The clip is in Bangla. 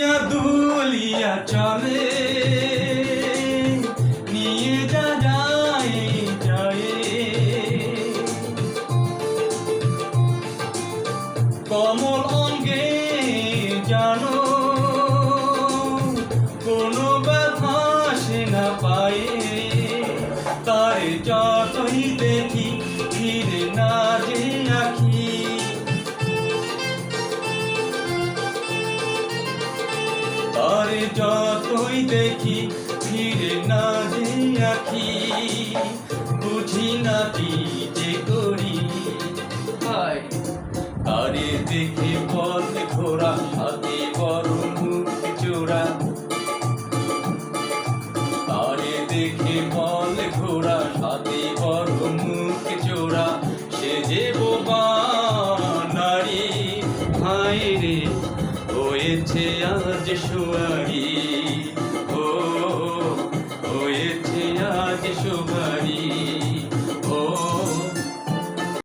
দুলিয়া দুলিয়া চলে, নিয়ে যা যায়। যায় কমল অঙ্গে জানো, কোনো ব্যথা সে না পায়। তার যতই দেখি ফিরে তার যতই দেখি ফিরে না যে আখি বুঝি না কি যে করি। তারে দেখে পথ ঘোরা হাতে বড় মুখ চোরা তারে দেখে বল ঘোরা হাতে বড় মুখ চোরা সে যে বোবা নারী, হায় রে। হয়েছে আজ সুয়ারি ও হয়েছে আজ সুয়ারি